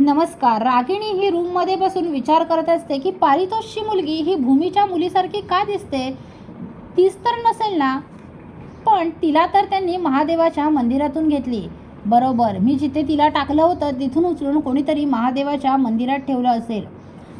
नमस्कार रागिणी ही रूममध्ये बसून विचार करत असते की पारितोषची मुलगी ही भूमीच्या मुलीसारखी का दिसते? तीच तर नसेल ना? पण तिला तर त्यांनी महादेवाच्या मंदिरातून घेतली. बरोबर मी जिथे तिला टाकलं होतं तिथून उचलून कोणीतरी महादेवाच्या मंदिरात ठेवलं असेल.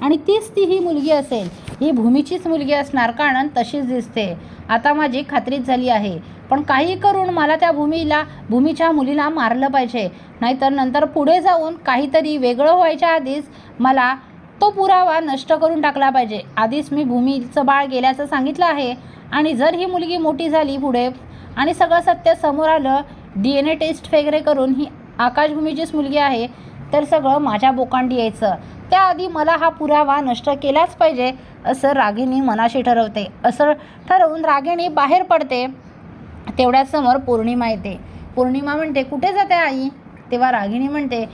आणि तीच ती ही मुलगी असेल. ही भूमीचीच मुलगी असणार कारण तशीच दिसते. आता माझी खात्रीच झाली आहे. पण काही करून मला त्या भूमीला भूमीच्या मुलीला मारलं पाहिजे. नाहीतर नंतर पुढे जाऊन काहीतरी वेगळं व्हायच्या आधीच मला तो पुरावा नष्ट करून टाकला पाहिजे. आधीच मी भूमीचं बाळ गेल्याचं सांगितलं आहे आणि जर ही मुलगी मोठी झाली पुढे आणि सगळं सत्य समोर आलं डी एन ए टेस्ट वगैरे करून ही आकाशभूमीचीच मुलगी आहे तर सगळं माझ्या बोकांडी यायचं. त्याआधी मला हा पुरावा नष्ट केलाच पाहिजे असं रागिणी मनाशी ठरवते. असं ठरवून रागिणी बाहेर पडते. तेवढ्यासमोर पौर्णिमा येते. पौर्णिमा म्हणते कुठे जाते आई? तेव्हा रागिणी म्हणते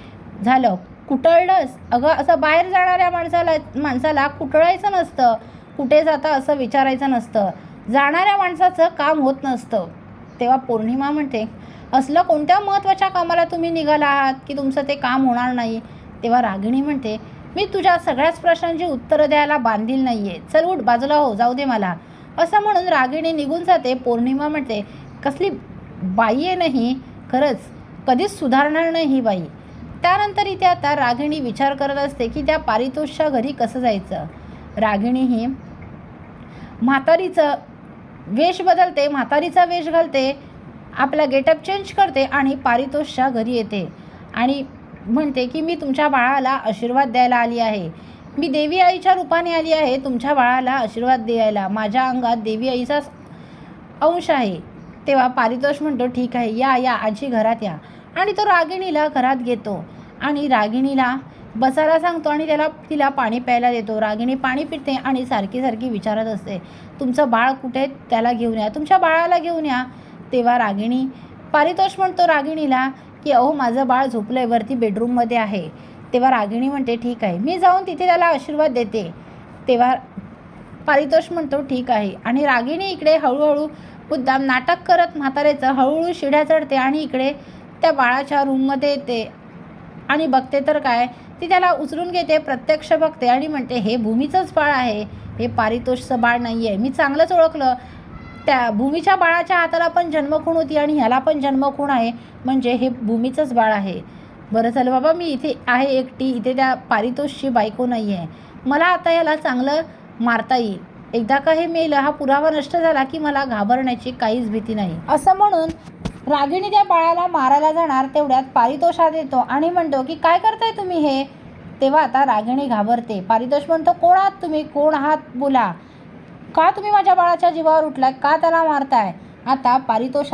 झालं. कुटळलंस अगं असं बाहेर जाणाऱ्या माणसाला माणसाला कुटळायचं नसतं. कुठे जाता असं विचारायचं नसतं. जाणाऱ्या माणसाचं काम होत नसतं. तेव्हा पौर्णिमा म्हणते असलं कोणत्या महत्त्वाच्या कामाला तुम्ही निघाला आहात? की तुमचं ते काम होणार नाही? तेव्हा रागिणी म्हणते मी तुझ्या सगळ्याच प्रश्नांची उत्तरं द्यायला बांधील नाही आहे चल उठ बाजूला हो जाऊ दे मला. असं म्हणून रागिणी निघून जाते. पौर्णिमा म्हणते कसली बाई आहे नाही खरंच कधीच सुधारणार नाही ही बाई. त्यानंतर इथे आता रागिणी विचार करत असते की त्या पारितोषच्या घरी कसं जायचं? रागिणी ही म्हातारीचं वेश बदलते म्हातारीचा वेश घालते आपला गेटअप चेंज करते आणि पारितोषच्या घरी येते. आणि म्हणते की मी तुमच्या बाळाला आशीर्वाद द्यायला आली आहे. मी देवी आईच्या रूपाने आली आहे तुमच्या बाळाला आशीर्वाद द्यायला. माझ्या अंगात देवी आईचा अंश आहे. तेव्हा पारितोष म्हणतो ठीक आहे या या आजी घरात या. आणि तो रागिणीला घरात घेतो. आणि रागिणीला बसायला सांगतो आणि त्याला तिला पाणी प्यायला देतो. रागिणी पाणी पिते आणि सारखी सारखी विचारत असते तुमचं बाळ कुठे त्याला घेऊन या. तुमच्या बाळाला घेऊन या. तेव्हा रागिणी पारितोष म्हणतो रागिणीला की अहो माझं बाळ झोपलं आहे वरती बेडरूममध्ये आहे. तेव्हा रागिणी म्हणते ठीक आहे. मी जाऊन तिथे त्याला आशीर्वाद देते. तेव्हा पारितोष म्हणतो ठीक आहे. आणि रागिणी इकडे हळूहळू मुद्दाम नाटक करत म्हाताऱ्याचं हळूहळू शिड्या चढते आणि इकडे त्या बाळाच्या रूममध्ये येते. आणि बघते तर काय ती त्याला उचलून घेते प्रत्यक्ष बघते आणि म्हणते हे भूमीचंच बाळ आहे. हे पारितोषचं बाळ नाही आहे मी चांगलंच ओळखलं. त्या भूमीच्या बाळाच्या हाताला पण जन्मखूण होती आणि ह्याला पण जन्मखूण आहे. म्हणजे हे भूमीचंच बाळ आहे. बरं चल बाबा मी इथे आहे एकटी. इथे त्या पारितोषची बायको नाही आहे मला आता याला चांगलं मारता येईल. एकदा का हे मेलं हा पुरावा नष्ट झाला की मला घाबरण्याची काहीच भीती नाही. असं म्हणून रागिणी त्या बाळाला मारायला जाणार तेवढ्यात पारितोषात येतो आणि म्हणतो की काय करताय तुम्ही हे? तेव्हा आता रागिणी घाबरते. पारितोष म्हणतो कोण आहात तुम्ही? कोण आहात? बोला. का तुम्ही माझ्या बाळाच्या जीवावर उठलाय? का त्याला मारताय? आता पारितोष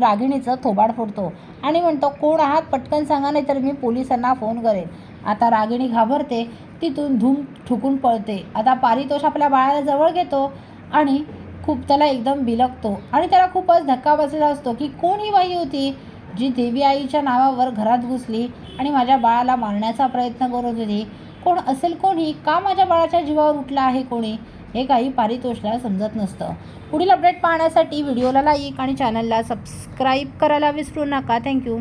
रागिणीचं थोबाड फोडतो आणि म्हणतो कोण आहात? पटकन सांगा नाही तर मी पोलिसांना फोन करेन. आता रागिणी घाबरते तिथून धूम ठुकून पळते. आता पारितोष आपल्या बाळाला जवळ घेतो आणि खूप त्याला एकदम बिलगतो आणि त्याला खूपच धक्का बसलेला असतो की कोण ही बाई होती जी देवी आईच्या नावावर घरात घुसली आणि माझ्या बाळाला मारण्याचा प्रयत्न करत होती? कोण असेल कोणी का माझ्या बाळाच्या जीवावर उठला आहे कोणी? हे काही पारितोषला समजत नसतं. पुढील अपडेट पाहण्यासाठी व्हिडिओला लाईक आणि चॅनलला सबस्क्राईब करायला विसरू नका. थँक्यू